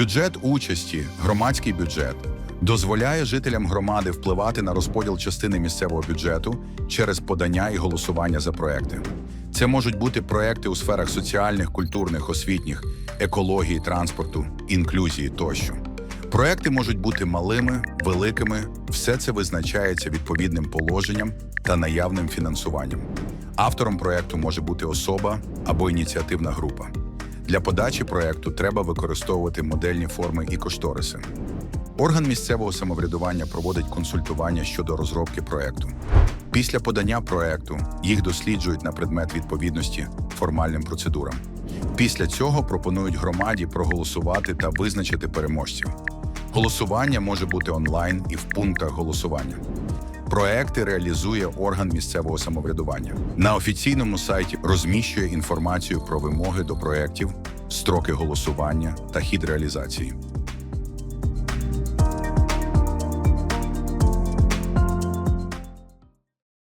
Бюджет участі, громадський бюджет, дозволяє жителям громади впливати на розподіл частини місцевого бюджету через подання і голосування за проекти. Це можуть бути проекти у сферах соціальних, культурних, освітніх, екології, транспорту, інклюзії тощо. Проекти можуть бути малими, великими. Все це визначається відповідним положенням та наявним фінансуванням. Автором проекту може бути особа або ініціативна група. Для подачі проекту треба використовувати модельні форми і кошториси. Орган місцевого самоврядування проводить консультування щодо розробки проекту. Після подання проекту їх досліджують на предмет відповідності формальним процедурам. Після цього пропонують громаді проголосувати та визначити переможців. Голосування може бути онлайн і в пунктах голосування. Проекти реалізує орган місцевого самоврядування. На офіційному сайті розміщує інформацію про вимоги до проєктів, строки голосування та хід реалізації.